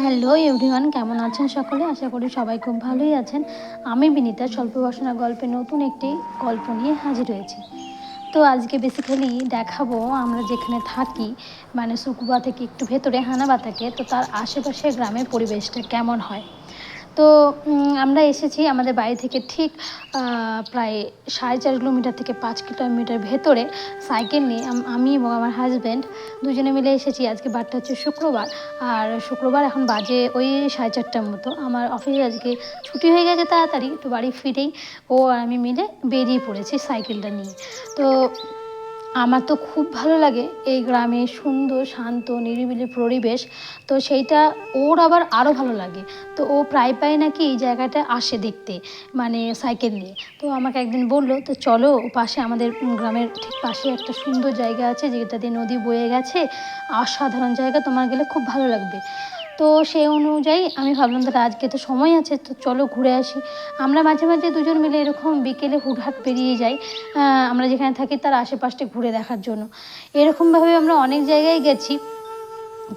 Hello everyone, কেমন আছেন সকলে? আশা করি সবাই খুব ভালোই আছেন। আমি বিনীতা, স্বল্প বাসনা গল্পে নতুন একটি গল্প নিয়ে হাজির হয়েছি। তো আজকে বেসিক্যালি দেখাবো আমরা যেখানে থাকি মানে সুকুবা থেকে একটু ভেতরে হানাবা থাকে তো তার আশেপাশে গ্রামের পরিবেশটা কেমন হয়। তো আমরা এসেছি আমাদের বাড়ি থেকে ঠিক প্রায় সাড়ে চার কিলোমিটার থেকে পাঁচ কিলোমিটার ভেতরে সাইকেল নিয়ে আমি এবং আমার হাজব্যান্ড দুজনে মিলে এসেছি। আজকে বারটা হচ্ছে শুক্রবার। আর শুক্রবার এখন বাজে ওই সাড়ে চারটার মতো। আমার অফিসে আজকে ছুটি হয়ে গেছে তাড়াতাড়ি তো বাড়ি ফিরেই ও আর আমি মিলে বেরিয়ে পড়েছি সাইকেলটা নিয়ে। তো আমার তো খুব ভালো লাগে এই গ্রামে সুন্দর, শান্ত, নিরিবিলি পরিবেশ। তো সেইটা ওর আবার আরও ভালো লাগে। তো ও প্রায় প্রায় নাকি এই জায়গাটা আসে দেখতে মানে সাইকেল নিয়ে। তো আমাকে একদিন বলল, তো চলো পাশে আমাদের গ্রামের ঠিক পাশে একটা সুন্দর জায়গা আছে যেটা দিয়ে নদী বয়ে গেছে। অসাধারণ জায়গা, তোমার গেলে খুব ভালো লাগবে। তো সেই অনুযায়ী আমি ভাবলাম, দাদা, আজকে তো সময় আছে, তো চলো ঘুরে আসি। আমরা মাঝে মাঝে দুজন মিলে এরকম বিকেলে হুটহাট বেরিয়ে যাই আমরা যেখানে থাকি তার আশেপাশটা ঘুরে দেখার জন্য। এরকমভাবে আমরা অনেক জায়গায় গেছি।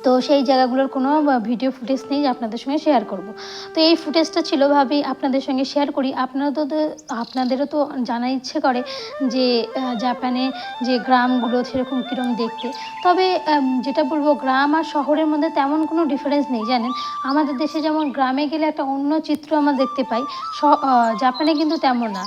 তো সেই জায়গাগুলোর কোনো ভিডিও ফুটেজ নেই, আপনাদের সঙ্গে শেয়ার করব। তো এই ফুটেজটা ছিল ভাবি, আপনাদের সঙ্গে শেয়ার করি। আপনারা তো আপনাদেরও তো জানার ইচ্ছে করে যে জাপানে যে গ্রামগুলো সেরকম কীরকম দেখতে। তবে যেটা বলব, গ্রাম আর শহরের মধ্যে তেমন কোনো ডিফারেন্স নেই, জানেন? আমাদের দেশে যেমন গ্রামে গেলে একটা অন্য চিত্র আমরা দেখতে পাই। জাপানে কিন্তু তেমন না।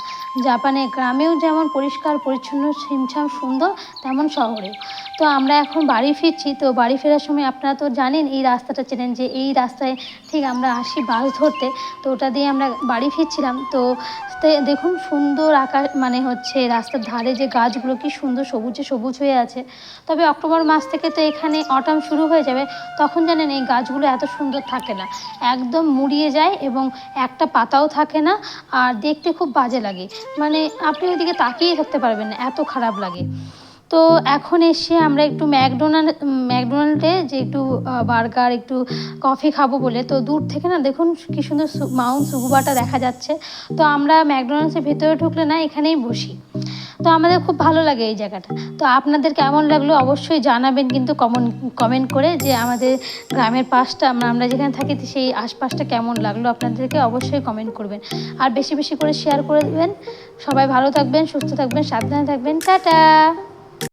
জাপানে গ্রামেও যেমন পরিষ্কার, পরিচ্ছন্ন, ছিমছাম, সুন্দর, তেমন শহরেও। তো আমরা এখন বাড়ি ফিরছি, তো বাড়ি ফেরার সময় আপনারা তো জানেন, এই রাস্তাটা চেনেন যে এই রাস্তায় ঠিক আমরা আসি বাস ধরতে। তো ওটা দিয়ে আমরা বাড়ি ফিরছিলাম। তো দেখুন সুন্দর আকাশ মানে হচ্ছে রাস্তার ধারে যে গাছগুলো কি সুন্দর সবুজে সবুজ হয়ে আছে। তবে অক্টোবর মাস থেকে তো এখানে অটাম শুরু হয়ে যাবে। তখন জানেন এই গাছগুলো এত সুন্দর থাকে না। একদম মুড়িয়ে যায় এবং একটা পাতাও থাকে না আর দেখতে খুব বাজে লাগে। মানে আপনি ওইদিকে তাকিয়ে থাকতে পারবেন না, এত খারাপ লাগে। তো এখন এসে আমরা একটু ম্যাকডোনাল্ড ম্যাকডোনাল্ডে যে একটু বার্গার, একটু কফি খাব বলে, তো দূর থেকে না দেখুন কি সুন্দর মাউন্ট সুগুবাটা দেখা যাচ্ছে। তো আমরা ম্যাকডোনাল্ডসের ভেতরে ঢুকলে না এখানেই বসি। তো আমাদের খুব ভালো লাগে এই জায়গাটা। তো আপনাদের কেমন লাগল অবশ্যই জানাবেন কিন্তু কমন, কমেন্ট করে যে আমাদের গ্রামের পাশটা, আমরা আমরা যেখানে থাকি সেই আশপাশটা কেমন লাগল আপনাদেরকে অবশ্যই কমেন্ট করবেন। আর বেশি বেশি করে শেয়ার করে দেবেন। সবাই ভালো থাকবেন, সুস্থ থাকবেন, সাবধানে থাকবেন। টাটা!